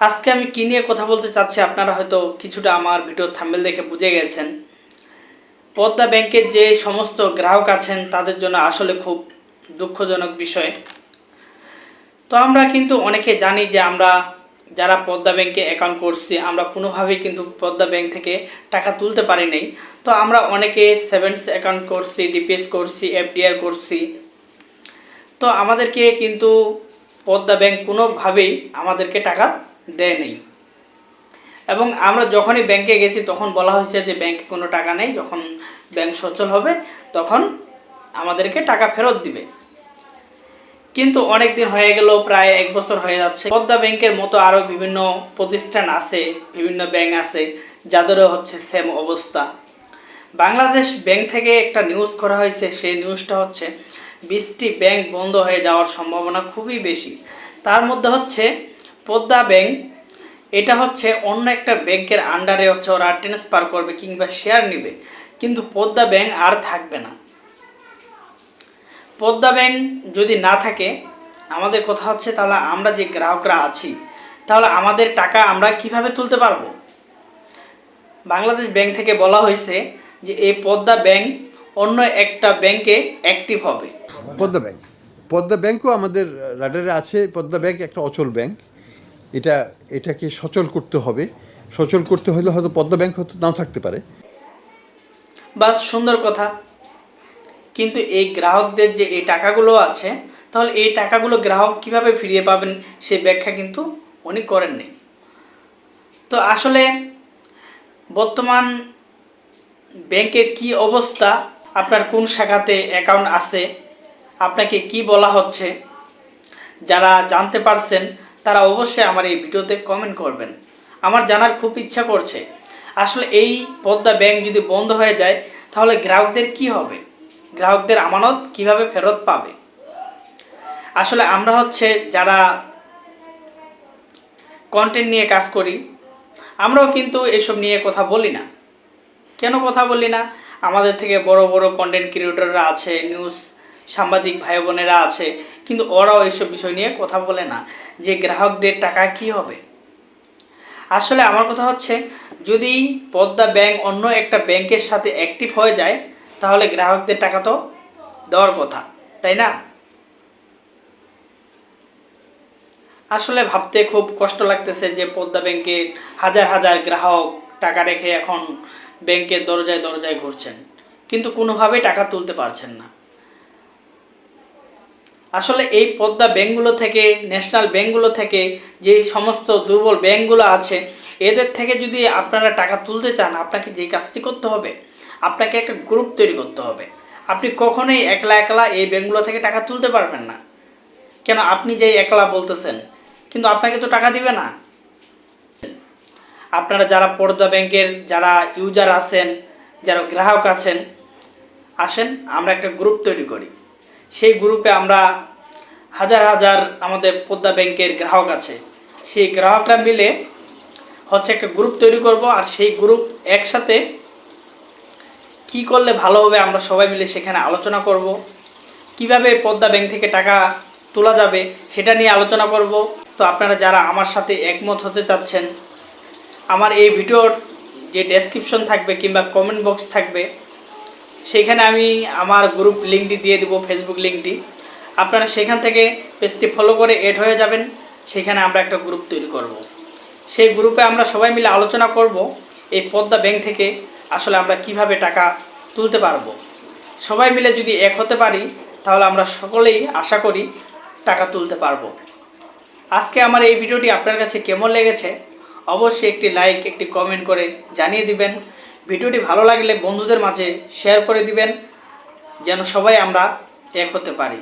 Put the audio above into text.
আজকে আমি কী নিয়ে কথা বলতে চাচ্ছি আপনারা হয়তো কিছুটা আমার ভিডিও থাম্বেল দেখে বুঝে গেছেন। পদ্মা ব্যাংকের যে সমস্ত গ্রাহক আছেন, তাদের জন্য আসলে খুব দুঃখজনক বিষয়। তো আমরা কিন্তু অনেকে জানি যে আমরা যারা পদ্মা ব্যাংকে অ্যাকাউন্ট করছি, আমরা কোনোভাবেই কিন্তু পদ্মা ব্যাংক থেকে টাকা তুলতে পারি নাই। তো আমরা অনেকে সেভেন্স অ্যাকাউন্ট করছি ডিপিএস করছি এফডিআর করছি। তো আমাদেরকে কিন্তু পদ্মা ব্যাংক কোনোভাবেই আমাদেরকে টাকা দেয় নেই। এবং আমরা যখনই ব্যাংকে গেছি, তখন বলা হয়েছে যে ব্যাংকে কোনো টাকা নেই, যখন ব্যাংক সচল হবে, তখন আমাদেরকে টাকা ফেরত দিবে। কিন্তু অনেক দিন হয়ে গেল, প্রায় এক বছর হয়ে যাচ্ছে। পদ্মা ব্যাংকের মতো আরও বিভিন্ন প্রতিষ্ঠান আছে, বিভিন্ন ব্যাংক আছে, যাদেরও হচ্ছে সেম অবস্থা। বাংলাদেশ ব্যাংক থেকে একটা নিউজ করা হয়েছে, সেই নিউজটা হচ্ছে বিশটি ব্যাংক বন্ধ হয়ে যাওয়ার সম্ভাবনা খুবই বেশি। তার মধ্যে হচ্ছে পদ্মা ব্যাংক, এটা হচ্ছে অন্য একটা ব্যাংকের আন্ডারে হচ্ছে ওরা ট্রান্সফার করবে কিংবা শেয়ার নেবে। কিন্তু পদ্মা ব্যাংক আর থাকবে না। পদ্মা ব্যাংক যদি না থাকে, আমাদের কথা হচ্ছে তাহলে আমরা যে গ্রাহকরা আছি, তাহলে আমাদের টাকা আমরা কীভাবে তুলতে পারব? বাংলাদেশ ব্যাংক থেকে বলা হয়েছে যে এই পদ্মা ব্যাংক অন্য একটা ব্যাংকে অ্যাক্টিভ হবে। পদ্মা ব্যাংক। পদ্মা ব্যাংকও আমাদের রাডারে আছে। পদ্মা ব্যাংক একটা অচল ব্যাংক। এটা, এটাকে সচল করতে হবে। সচল করতে হলে হয়তো পদ্মা ব্যাংক হয়তো নাও থাকতে পারে। বাস, সুন্দর কথা। কিন্তু এই গ্রাহকদের যে এই টাকাগুলো আছে, তাহলে এই টাকাগুলো গ্রাহক কীভাবে ফিরিয়ে পাবেন সে ব্যাখ্যা কিন্তু উনি করেননি। তো আসলে বর্তমান ব্যাংকের কি অবস্থা? আপনার কোন শাখাতে অ্যাকাউন্ট আছে? আপনাকে কি বলা হচ্ছে? যারা জানতে পারছেন তারা অবশ্যই আমার এই ভিডিওতে কমেন্ট করবেন। আমার জানার খুব ইচ্ছা করছে। আসলে এই পদ্মা ব্যাংক যদি বন্ধ হয়ে যায়, তাহলে গ্রাহকদের কি হবে? গ্রাহকদের আমানত কীভাবে ফেরত পাবে? আসলে আমরা হচ্ছে যারা কন্টেন্ট নিয়ে কাজ করি, আমরাও কিন্তু এসব নিয়ে কথা বলি না। কেন কথা বলি না? আমাদের থেকে বড় বড় কন্টেন্ট ক্রিয়েটররা আছে নিউজ সাংবাদিক ভাই বোনেরা আছে, কিন্তু ওরাও এইসব বিষয় নিয়ে কথা বলে না। যে গ্রাহকদের টাকা কি হবে? আসলে আমার কথা হচ্ছে, যদি পদ্মা ব্যাংক অন্য একটা ব্যাংকের সাথে অ্যাক্টিভ হয়ে যায়, তাহলে গ্রাহকদের টাকা তো দেওয়ার কথা, তাই না? আসলে ভাবতে খুব কষ্ট লাগতেছে যে পদ্মা ব্যাংকে হাজার হাজার গ্রাহক টাকা রেখে এখন ব্যাংকের দরজায় দরজায় ঘুরছেন, কিন্তু কোনোভাবেই টাকা তুলতে পারছেন না। আসলে এই পদ্মা ব্যাংকগুলো থেকে, ন্যাশনাল ব্যাংকগুলো থেকে যে সমস্ত দুর্বল ব্যাংকগুলো আছে, এদের থেকে যদি আপনারা টাকা তুলতে চান, আপনাকে যে কাজটি করতে হবে, আপনাকে একটা গ্রুপ তৈরি করতে হবে। আপনি কখনোই একলা একলা এই ব্যাংকগুলো থেকে টাকা তুলতে পারবেন না। কেন? আপনি যেই একলা বলতেছেন, কিন্তু আপনাকে তো টাকা দিবে না। আপনারা যারা পর্দা ব্যাংকের, যারা ইউজার আছেন, যারা গ্রাহক আছেন, আসেন, আমরা একটা গ্রুপ তৈরি করি। সেই গ্রুপে আমরা হাজার হাজার আমাদের পদ্মা ব্যাংকের গ্রাহক আছে। সেই গ্রাহকরা মিলে হচ্ছে একটা গ্রুপ তৈরি করব আর সেই গ্রুপ একসাথে কি করলে ভালো হবে আমরা সবাই মিলে সেখানে আলোচনা করব। কীভাবে পদ্মা ব্যাংক থেকে টাকা তোলা যাবে সেটা নিয়ে আলোচনা করব। তো আপনারা যারা আমার সাথে একমত হতে চাচ্ছেন, আমার এই ভিডিওর যে ডেসক্রিপশন থাকবে কিংবা কমেন্ট বক্স থাকবে সেখানে আমি আমার গ্রুপ লিঙ্কটি দিয়ে দেবো ফেসবুক লিঙ্কটি আপনারা সেখান থেকে পেজটি ফলো করে এড হয়ে যাবেন, সেখানে আমরা একটা গ্রুপ তৈরি করব। সেই গ্রুপে আমরা সবাই মিলে আলোচনা করব, এই পদ্মা ব্যাংক থেকে আসলে আমরা কীভাবে টাকা তুলতে পারব। সবাই মিলে যদি এক হতে পারি, তাহলে আমরা সকলেই আশা করি টাকা তুলতে পারব। আজকে আমার এই ভিডিওটি আপনার কাছে কেমন লেগেছে? অবশ্যই একটি লাইক একটি কমেন্ট করে জানিয়ে দিবেন। ভিডিওটি ভালো লাগলে বন্ধুদের মাঝে শেয়ার করে দিবেন যেন সবাই আমরা এক হতে পারি।